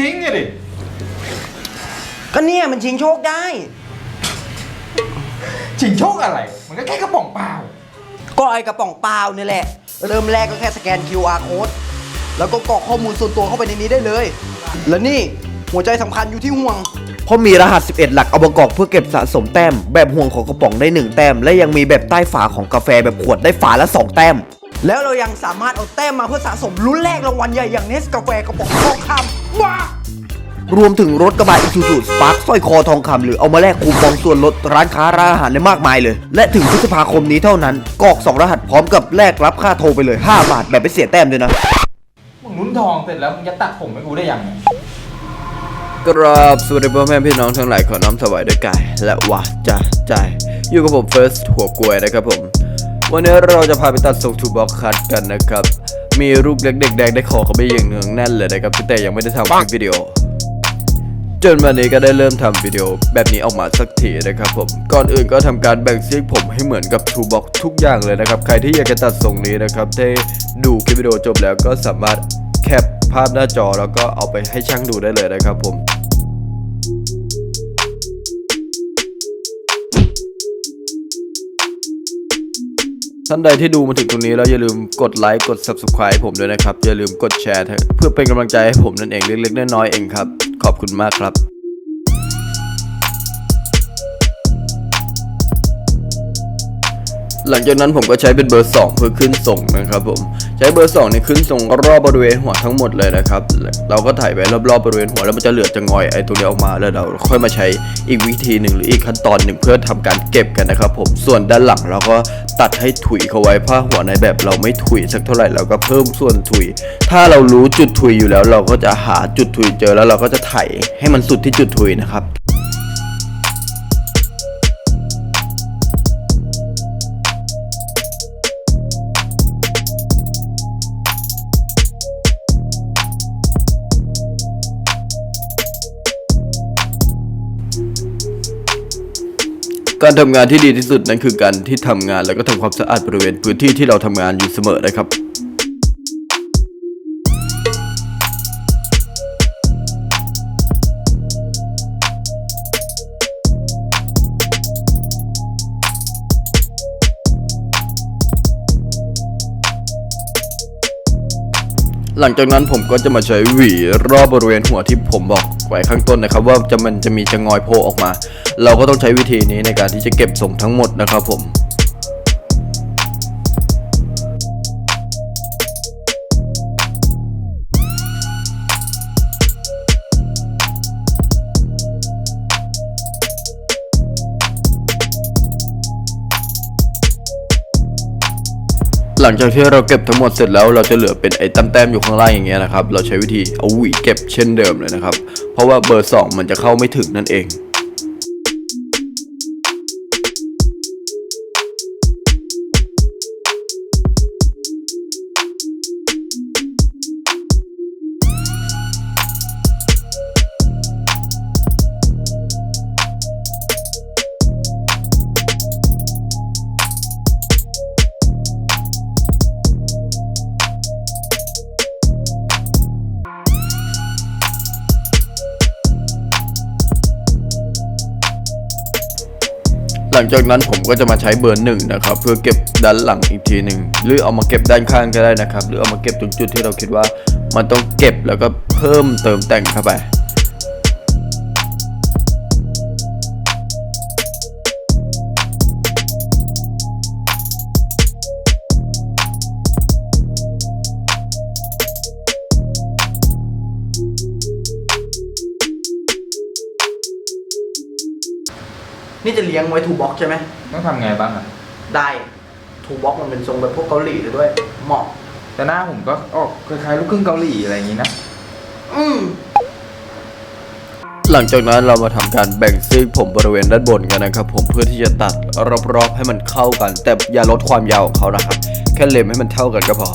ทิ้งไงดิก็เนี่ยมันชิงโชคได้ ชิงโชคอะไร มันก็แค่กระป๋องเปล่า ก็ไอกระป๋องเปล่านี่แหละ เริ่มแรกก็แค่สแกน QR code แล้วก็กรอกข้อมูลส่วนตัวเข้าไปในนี้ได้เลย แล้วนี่หัวใจสำคัญอยู่ที่ห่วง เพราะมีรหัส 11 หลักเอามากอกเพื่อเก็บสะสมแต้ม แบบห่วงของกระป๋องได้ 1 แต้ม และยังมีแบบใต้ฝาของกาแฟแบบขวดได้ฝาละ 2 แต้ม แล้วเรายังสามารถเอาแต้มมาเพื่อสะสมลุ้นแรกรางวัลใหญ่อย่างเนสกาแฟกระป๋องทองคำว้ารวมถึงรถกระบะอิซูซูสปาร์คสร้อยคอทองคำหรือเอามาแลกคูปองส่วนลดร้านค้าร้านอาหารได้มากมายเลย และถึงพฤษภาคมนี้เท่านั้นกรอก 2 รหัสพร้อมกับแลกรับค่าโทรไปเลย 5 บาทแบบไม่เสียแต้มด้วยนะ มึงลุ้นทองเสร็จแล้วมึงจะตัดผมให้กูได้ยังไงกราบสวัสดีพ่อแม่พี่น้องทั้งหลายขอน้อมถวายด้วยกายและวาจาใจ อยู่กับผมเฟิร์สหัวกลวยนะครับผม วันนี้เราจะพาไปตัดทรงทูบ็อกคัทกันนะครับ มีรูปเล็กเด็กแดงได้คอเขาไปอย่างเนืองแน่นเลยนะครับแต่ยังไม่ได้ทำคลิปวิดีโอ จนวันนี้ก็ได้เริ่มทำวิดีโอแบบนี้ออกมาสักทีนะครับผม ก่อนอื่นก็ทำการแบ่งซีกผมให้เหมือนกับทูบ็อกทุกอย่างเลยนะครับ ใครที่อยากจะตัดทรงนี้นะครับได้ดูคลิปวิดีโอจบแล้วก็สามารถแคปภาพหน้าจอแล้วก็เอาไปให้ช่างดูได้เลยนะครับผม ท่านใดที่ดูมาถึงตรงนี้แล้วอย่าลืมกดไลค์กด subscribe ผมด้วยนะครับ อย่าลืมกดแชร์เพื่อเป็นกำลังใจให้ผมนั่นเองเล็กๆน้อยๆเองครับ ขอบคุณมากครับหลังจากนั้นผมก็ใช้เป็นเบอร์ 2 เพื่อขึ้นส่งนะครับผมใช้เบอร์2นี่ขึ้นส่งรอบบริเวณหัวทั้งหมดเลยนะครับ เราก็ถ่ายไปรอบๆบริเวณหัวแล้วมันจะเหลือจะงอยไอ้ตรงนี้ออกมาแล้วเราค่อยมาใช้อีกวิธีหนึ่งหรืออีกขั้นตอนหนึ่งเพื่อทำการเก็บกันนะครับผมส่วนด้านหลังเราก็ ตัดให้ถุยเขาไว้ผ้าหัวในแบบเราไม่ถุยสักเท่าไหร่เราก็เพิ่มส่วนถุย ถ้าเรารู้จุดถุยอยู่แล้ว เราก็จะหาจุดถุยเจอแล้วเราก็จะไถให้มันสุดที่จุดถุยนะครับ การทำงานที่ดีที่สุดนั้นคือการที่ทำงานแล้วก็ทำความสะอาดบริเวณพื้นที่ที่เราทำงานอยู่เสมอนะครับ หลังจากนั้นผมก็จะมาใช้หวีรอบบริเวณหัวที่ผมบอกไว้ข้างต้นนะครับ ว่าจะมันจะมีจะงอยโผล่ออกมา เราก็ต้องใช้วิธีนี้ในการที่จะเก็บส่งทั้งหมดนะครับผม หลังจากที่เราเก็บทั้งหมดเสร็จแล้วเราจะเหลือเป็นไอ้แต้มๆอยู่ข้างล่างอย่างเงี้ยนะครับ เราใช้วิธีเอาหวีเก็บเช่นเดิมเลยนะครับ เพราะว่าเบอร์ 2 มันจะเข้าไม่ถึงนั่นเอง ลังจากนั้นผมก็จะมาใช้เบอร์หนึ่งนะครับเพื่อเก็บด้านหลังอีกทีหนึ่งหรือเอามาเก็บด้านข้างก็ได้นะครับ หรือเอามาเก็บตรงจุดที่เราคิดว่า มันต้องเก็บแล้วก็เพิ่มเติมแต่งเข้าไป นี่จะเลี้ยงไว้ถูบ็อกใช่ไหม ต้องทำไงบ้างอะได้ ถูบ็อกมันเป็นทรงแบบพวกเกาหลีเลยด้วย เหมาะ แต่หน้าผมก็ออกคล้ายๆลูกครึ่งเกาหลีอะไรอย่างงี้นะ อืม หลังจากนั้นเรามาทำการแบ่งซีกผมบริเวณด้านบนกันนะครับ ผมเพื่อที่จะตัดรอบๆให้มันเข้ากัน แต่อย่าลดความยาวของเขานะครับ แค่เล็มให้มันเท่ากันก็พอ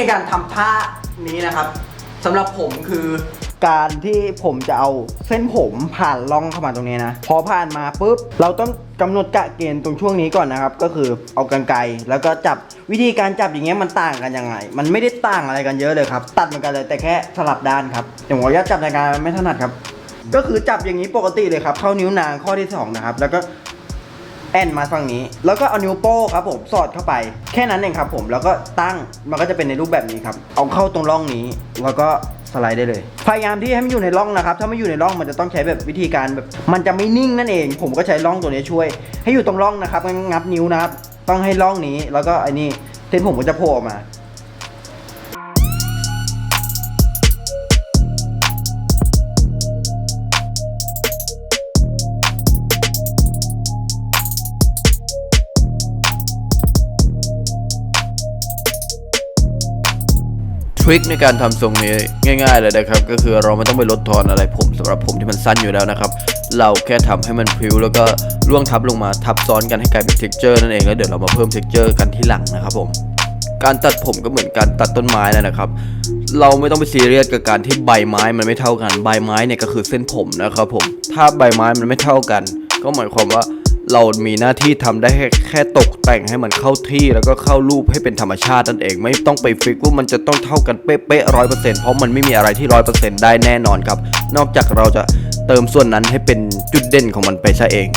ในการทำท่านี้นะครับสำหรับผมคือการที่ผมจะเอาเส้นผมผ่านร่องเข้ามาตรงนี้นะ พอผ่านมาปุ๊บ เราต้องกำหนดกะเกณฑ์ตรงช่วงนี้ก่อนนะครับ ก็คือเอากรรไกรแล้วก็จับวิธีการจับอย่างเงี้ยมันต่างกันยังไง มันไม่ได้ต่างอะไรกันเยอะเลยครับ ตัดเหมือนกันเลยแต่แค่สลับด้านครับอย่างผมจะจับในการไม่ถนัดครับ ก็คือจับอย่างนี้ปกติเลยครับ เข้านิ้วนางข้อที่สองนะครับแล้วก็ แอนมาฝั่งนี้ แล้วก็เอานิ้วโป้งครับผมสอดเข้าไป แค่นั้นเองครับผมแล้วก็ตั้งมันก็จะเป็นในรูปแบบนี้ครับ เอาเข้าตรงร่องนี้แล้วก็สไลด์ได้เลย พยายามที่ให้มันอยู่ในร่องนะครับ ถ้าไม่อยู่ในร่องมันจะต้องใช้แบบวิธีการแบบ มันจะไม่นิ่งนั่นเอง ผมก็ใช้ร่องตัวนี้ช่วย ให้อยู่ตรงร่องนะครับงั้นงับนิ้วนะครับ ต้องให้ร่องนี้ แล้วก็ไอ้นี่เส้นผมก็จะโผล่ออกมา ริคในการทำทรงนี้ง่าย ๆ เลยนะครับ ก็คือเราไม่ต้องไปลดทอนอะไรผมสำหรับผมที่มันสั้นอยู่แล้วนะครับ เราแค่ทำให้มันพริ้วแล้วก็ล่วงทับลงมาทับซ้อนกันให้กลายเป็นเท็กเจอร์นั่นเองแล้วเดี๋ยวเรามาเพิ่มเท็กเจอร์กันที่หลังนะครับผมการตัดผมก็เหมือนการตัดต้นไม้นั่นนะครับ เราไม่ต้องไปซีเรียสกับการที่ใบไม้มันไม่เท่ากัน ใบไม้เนี่ยก็คือเส้นผมนะครับผม ถ้าใบไม้มันไม่เท่ากัน ก็หมายความว่า เรามีหน้าที่ทำได้แค่แค่ตกแต่งให้มันเข้าที่แล้วก็เข้ารูปให้เป็นธรรมชาตินั่นเอง ไม่ต้องไปฟิกว่ามันจะต้องเท่ากันเป๊ะๆร้อยเปอร์เซ็นต์เพราะมันไม่มีอะไรที่ร้อยเปอร์เซ็นต์ได้แน่นอนครับ นอกจากเราจะเติมส่วนนั้นให้เป็นจุดเด่นของมันไปซะเอง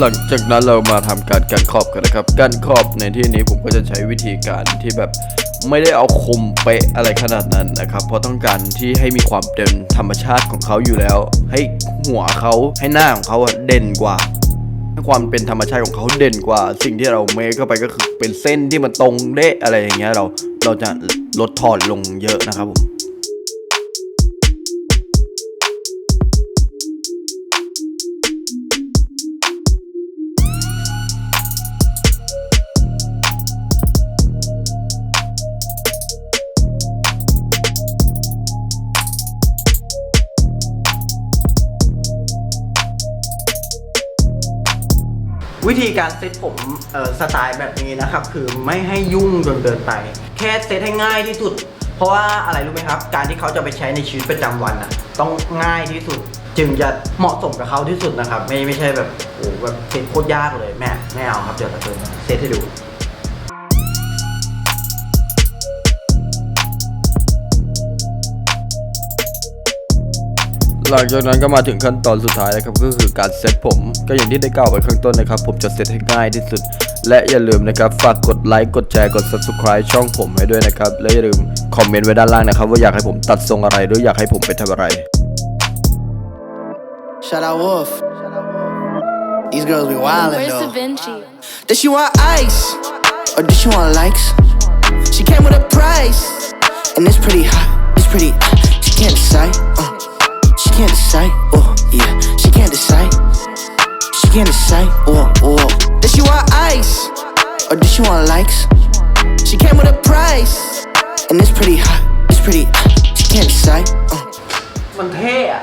หลังจากนั้นเรามาทำการกันขอบกันนะครับการขอบในที่นี้ผมก็จะใช้วิธีการที่แบบไม่ได้เอาคมเป๊ะอะไรขนาดนั้นนะครับ เพราะต้องการที่ให้มีความเป็นธรรมชาติของเขาอยู่แล้ว ให้หัวเขาให้หน้าของเขาเด่นกว่าให้ความเป็นธรรมชาติของเขาเด่นกว่า สิ่งที่เราเมคเข้าไปก็คือเป็นเส้นที่มันตรงเดะอะไรอย่างเงี้ยเราเราจะลดทอนลงเยอะนะครับผม วิธีการเซตผมสไตล์แบบนี้นะครับ คือไม่ให้ยุ่งจนเกินไป แค่เซตให้ง่ายที่สุด เพราะว่าอะไรรู้ไหมครับ การที่เขาจะไปใช้ในชีวิตประจำวันอะ ต้องง่ายที่สุด จึงจะเหมาะสมกับเขาที่สุดนะครับ ไม่ไม่ใช่แบบโอ้โหแบบเซตโคตรยากเลยแม่ไม่เอาครับเดี๋ยวจะเติมเซตให้ดู หลังจากนั้นก็มาถึงขั้นตอนสุดท้ายนะครับก็คือการเซตผม ก็อย่างที่ได้กล่าวไปข้างต้นนะครับ ผมจะเซตให้ง่ายที่สุด และอย่าลืมนะครับฝากกดไลค์กดแชร์กด subscribe ช่องผมให้ด้วยนะครับ และอย่าลืมคอมเมนต์ไว้ด้านล่างนะครับ ว่าอยากให้ผมตัดทรงอะไรหรืออยากให้ผมไปทำอะไร Shout out Wolf. These girls be wildin' Where's Da though. Vinci? Does she want ice? Or does she want likes? She came with a price. And it's pretty hot. It's pretty. She can't decide. Uh, she can't decide. Oh, yeah. She can't decide. She can't decide. Oh, oh. Does she want ice? Or does she want likes? She came with a price. And it's pretty hot. It's pretty. She can't decide. Uh. มันเท่อะ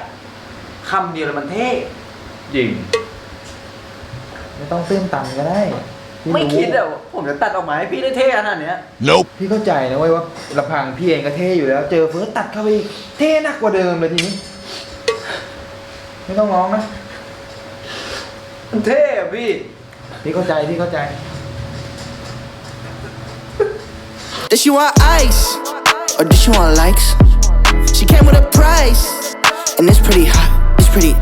คำเดียวเลยมันเท่จริง ไม่ต้องตื้นตันก็ได้พี่ไม่รู้คิดอะผมจะตัดออกมาให้พี่ได้เท่ขนาดเนี้ยพี่เข้าใจนะเว้ยว่าลำพังพี่เองก็เท่อยู่แล้ว เจอเฟิร์สตัดเข้าไปอีกเท่หนักกว่าเดิมเลยทีนี้ ไม่ต้องร้องนะ มันเท่อะพี่ พี่เข้าใจพี่เข้าใจ Does she want ice? Or does she want likes? She came with a price. And it's pretty hot. It's pretty.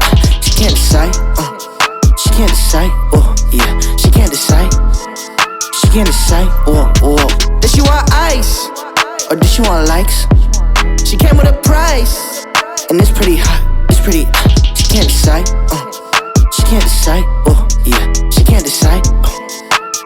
She can't decide. Uh, she can't decide. Oh, yeah. She can't decide. She can't decide. Oh, oh. Does she want ice? Or does she want likes? She came with a price. And it's pretty hot. It's pretty. She can't decide. Uh, she can't decide. Oh, yeah. She can't decide. Uh,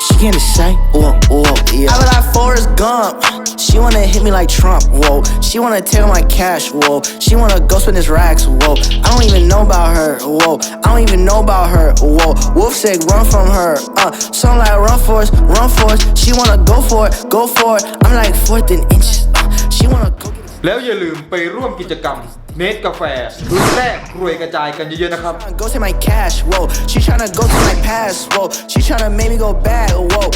she can't decide. Whoa, whoa, yeah. I be like Forrest Gump. She wanna hit me like Trump. Whoa. She wanna take my cash. Whoa. She wanna go spend his racks. Whoa. I don't even know about her. Whoa. I don't even know about her. Whoa. Wolf said run from her. Uh. So I'm like run for it, run for it. She wanna go for it, go for it. I'm like fourth in inches. Uh. She wanna go get. แล้วอย่าลืมไปร่วมกิจกรรม เนตกาแฟรุ่นแรกรวยกระจายกันเยอะๆนะครับ Go to my cash, whoa. She tryna go to my past, whoa. She tryna make me go back, whoa.